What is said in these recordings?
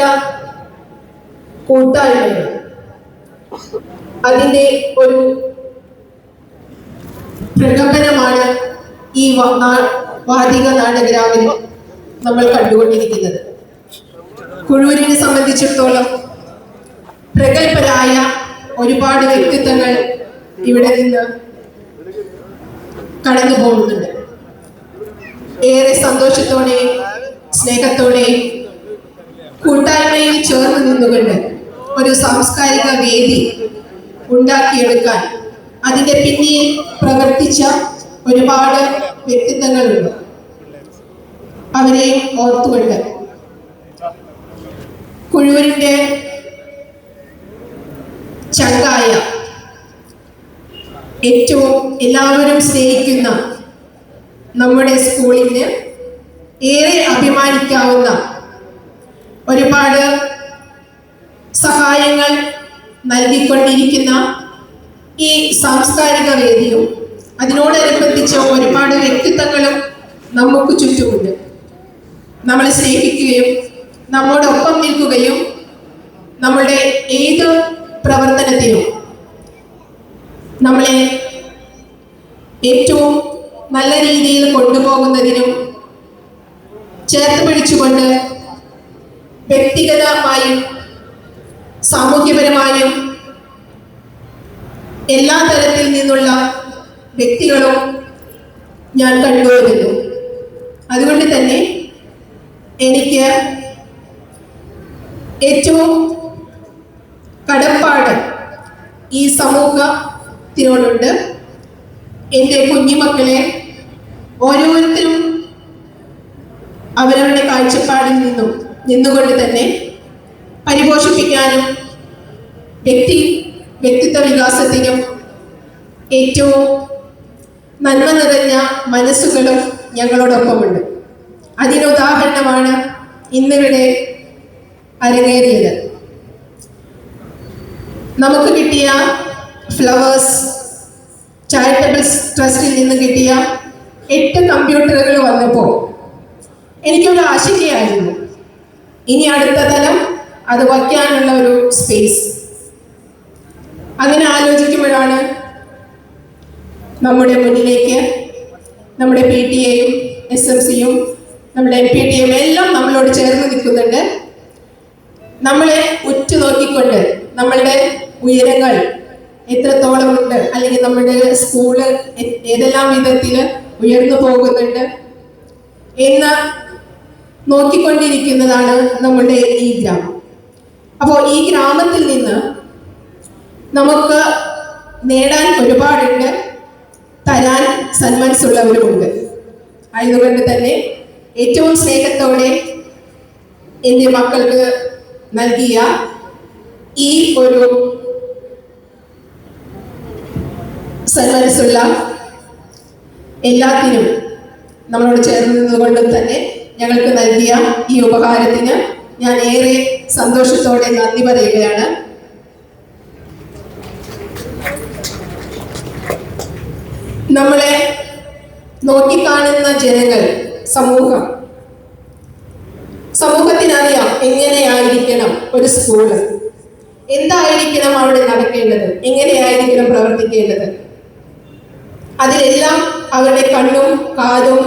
പ്രധാനപ്പെട്ട കൂട്ടായ്മ. അതിന്റെ ഒരു പ്രകമ്പനമാണ് ഈ വാതിക നാടഗ്രാമിൽ നമ്മൾ കണ്ടുകൊണ്ടിരിക്കുന്നത്. കുഴൂരിനെ സംബന്ധിച്ചിടത്തോളം പ്രഗത്ഭരായ ഒരുപാട് വ്യക്തിത്വങ്ങൾ ഇവിടെ നിന്ന് കടന്നു പോകുന്നുണ്ട് ഏറെ സന്തോഷത്തോടെ സ്നേഹത്തോടെ കൂട്ടായ്മയിൽ ചേർന്ന് നിന്നുകൊണ്ട് ഒരു സാംസ്കാരിക വേദി ഉണ്ടാക്കിയെടുക്കാൻ അതിന്റെ പിന്നിൽ പ്രവർത്തിച്ച ഒരുപാട് വ്യക്തിത്വങ്ങളുണ്ട്. അവരെ ഓർത്തുകൊണ്ട് കുഴൂരിന്റെ ചങ്കായ ഏറ്റവും എല്ലാവരും സ്നേഹിക്കുന്ന നമ്മുടെ സ്കൂളിന് ഏറെ അഭിമാനിക്കാവുന്ന ഒരുപാട് സഹായങ്ങൾ നൽകിക്കൊണ്ടിരിക്കുന്ന ഈ സാംസ്കാരിക വേദിയും അതിനോടനുബന്ധിച്ച് ഒരുപാട് വ്യക്തിത്വങ്ങളും നമുക്ക് ചുറ്റുമുണ്ട്. നമ്മളെ സ്നേഹിക്കുകയും നമ്മോടൊപ്പം നിൽക്കുകയും നമ്മളുടെ ഏത് പ്രവർത്തനത്തിനും നമ്മളെ ഏറ്റവും നല്ല രീതിയിൽ കൊണ്ടുപോകുന്നതിനും ചേർത്ത് പിടിച്ചുകൊണ്ട് വ്യക്തിഗതമായും സാമൂഹ്യപരമായും എല്ലാ തരത്തിൽ നിന്നുള്ള വ്യക്തികളും ഞാൻ കണ്ടുവരുന്നു. അതുകൊണ്ട് തന്നെ എനിക്ക് ഏറ്റവും കടപ്പാട് ഈ സമൂഹത്തിനോടുണ്ട്. എന്റെ കുഞ്ഞുമക്കളെ ഓരോരുത്തരും അവരവരുടെ കാഴ്ചപ്പാടിൽ നിന്നും നിന്നുകൊണ്ട് തന്നെ പരിപോഷിപ്പിക്കാനും വ്യക്തി വ്യക്തിത്വ വികാസത്തിനും ഏറ്റവും നന്മ നിറഞ്ഞ മനസ്സുകളും ഞങ്ങളോടൊപ്പമുണ്ട്. അതിനുദാഹരണമാണ് ഇന്നിവിടെ അരങ്ങേറിയത്. നമുക്ക് കിട്ടിയ ഫ്ലവേഴ്സ് ചാരിറ്റബിൾ ട്രസ്റ്റിൽ നിന്ന് കിട്ടിയ എട്ട് കമ്പ്യൂട്ടറുകൾ വന്നപ്പോൾ എനിക്കൊരു ആശങ്കയായിരുന്നു ഇനി അടുത്ത തലം അത് വയ്ക്കാനുള്ള ഒരു സ്പേസ് അങ്ങനെ ആലോചിക്കുമ്പോഴാണ് നമ്മുടെ മുന്നിലേക്ക് നമ്മുടെ പി ടി എയും എസ് എം സിയും നമ്മുടെ എം പി ടി എം എല്ലാം നമ്മളോട് ചേർന്ന് നിൽക്കുന്നുണ്ട്. നമ്മളെ ഉറ്റുനോക്കിക്കൊണ്ട് നമ്മളുടെ ഉയരങ്ങൾ എത്രത്തോളം ഉണ്ട് അല്ലെങ്കിൽ നമ്മുടെ സ്കൂൾ ഏതെല്ലാം വിധത്തിൽ ഉയർന്നു പോകുന്നുണ്ട് എന്ന് നോക്കിക്കൊണ്ടിരിക്കുന്നതാണ് നമ്മളുടെ ഈ ഗ്രാമം. അപ്പോൾ ഈ ഗ്രാമത്തിൽ നിന്ന് നമുക്ക് നേടാൻ ഒരുപാടുണ്ട് തരാൻ സന്മനസ്സുള്ളവരുമുണ്ട്. ആയതുകൊണ്ട് തന്നെ ഏറ്റവും സ്നേഹത്തോടെ എന്റെ മക്കൾക്ക് നൽകിയ ഈ ഒരു സന്മനസ്സുള്ള എല്ലാത്തിനും നമ്മളോട് ചേർന്ന് നിന്നുകൊണ്ടും തന്നെ ഞങ്ങൾക്ക് നൽകിയ ഈ ഉപഹാരത്തിന് ഞാൻ ഏറെ സന്തോഷത്തോടെ നന്ദി പറയുകയാണ്. നമ്മളെ നോക്കിക്കാണുന്ന ജനങ്ങൾ സമൂഹം. സമൂഹത്തിനറിയാം എങ്ങനെയായിരിക്കണം ഒരു സ്കൂൾ. എന്തായിരിക്കണം അവിടെ നടക്കേണ്ടത്? എങ്ങനെയായിരിക്കണം പ്രവർത്തിക്കേണ്ടത്? അതിലെല്ലാം അവരുടെ കണ്ണും കാതും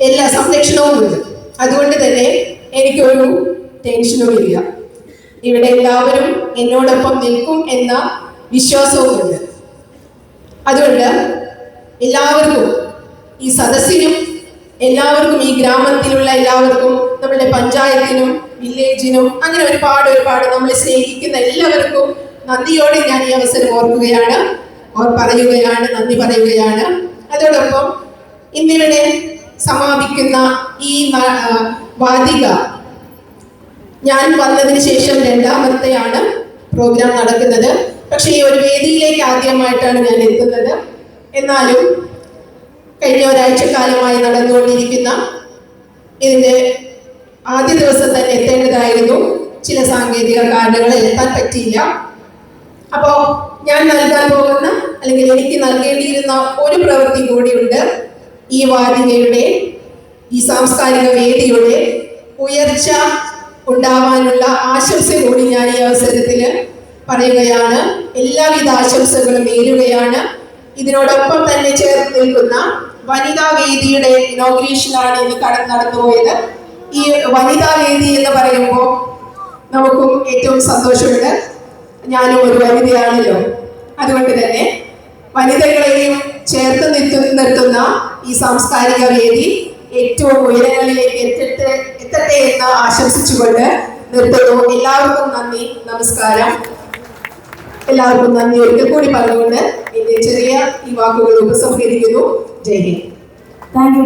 എല്ലാ സംരക്ഷണവും ഉണ്ട് അതുകൊണ്ട് തന്നെ എനിക്കൊരു ടെൻഷനും ഇല്ല. ഇവിടെ എല്ലാവരും എന്നോടൊപ്പം നിൽക്കും എന്ന വിശ്വാസവുമുണ്ട് അതുകൊണ്ട് എല്ലാവർക്കും ഈ സദസ്സിനും എല്ലാവർക്കും ഈ ഗ്രാമത്തിലുള്ള എല്ലാവർക്കും നമ്മുടെ പഞ്ചായത്തിനും വില്ലേജിനും അങ്ങനെ ഒരുപാട് ഒരുപാട് നമ്മളെ സ്നേഹിക്കുന്ന എല്ലാവർക്കും നന്ദിയോടെ ഞാൻ ഈ അവസരം ഓർക്കുകയാണ്. ഓർ പറയുകയാണ് നന്ദി പറയുകയാണ്. അതോടൊപ്പം ഇന്നിവിടെ സമാപിക്കുന്ന ഈ വാതിക ഞാൻ വന്നതിന് ശേഷം രണ്ടാമത്തെയാണ് പ്രോഗ്രാം നടക്കുന്നത്. പക്ഷേ ഈ ഒരു വേദിയിലേക്ക് ആദ്യമായിട്ടാണ് ഞാൻ എത്തുന്നത്. എന്നാലും കഴിഞ്ഞ ഒരാഴ്ച കാലമായി നടന്നുകൊണ്ടിരിക്കുന്ന ഇതിന്റെ ആദ്യ ദിവസം തന്നെ എത്തേണ്ടതായിരുന്നു. ചില സാങ്കേതിക കാരണങ്ങൾ എത്താൻ പറ്റിയില്ല. അപ്പോൾ ഞാൻ നൽകാൻ പോകുന്ന അല്ലെങ്കിൽ എനിക്ക് നൽകേണ്ടിയിരുന്ന ഒരു പ്രവൃത്തി കൂടിയുണ്ട്. ഈ വാരികയുടെ ഈ സാംസ്കാരിക വേദിയുടെ ഉയർച്ച ഉണ്ടാവാനുള്ള ആശംസ കൂടി ഞാൻ ഈ അവസരത്തിൽ പറയുകയാണ്. എല്ലാവിധ ആശംസകളും നേരുകയാണ്. ഇതിനോടൊപ്പം തന്നെ ചേർത്ത് നിൽക്കുന്ന വനിതാ വേദിയുടെ ഇനോഗ്രേഷനാണ് ഇന്ന് കടന്ന് നടന്നുപോയത്. ഈ വനിതാ വേദി എന്ന് പറയുമ്പോൾ നമുക്കും ഏറ്റവും സന്തോഷമുണ്ട്. ഞാനും ഒരു വനിതയാണല്ലോ. അതുകൊണ്ട് തന്നെ വനിതകളെയും ചേർത്ത് നിർത്തുന്ന ഈ സാംസ്കാരിക വേദി ഏറ്റവും ഉയരങ്ങളിലേക്ക് എത്തിട്ട് എത്തട്ടെ എന്ന് ആശംസിച്ചുകൊണ്ട് നിർത്തുന്നു. എല്ലാവർക്കും നന്ദി നമസ്കാരം. എല്ലാവർക്കും നന്ദി. ഒരിക്കൽ കൂടി പറഞ്ഞുകൊണ്ട് എന്റെ ചെറിയ ഈ വാക്കുകൾ ഉപസംഹരിക്കുന്നു. ജയ് ഹിന്ദ്.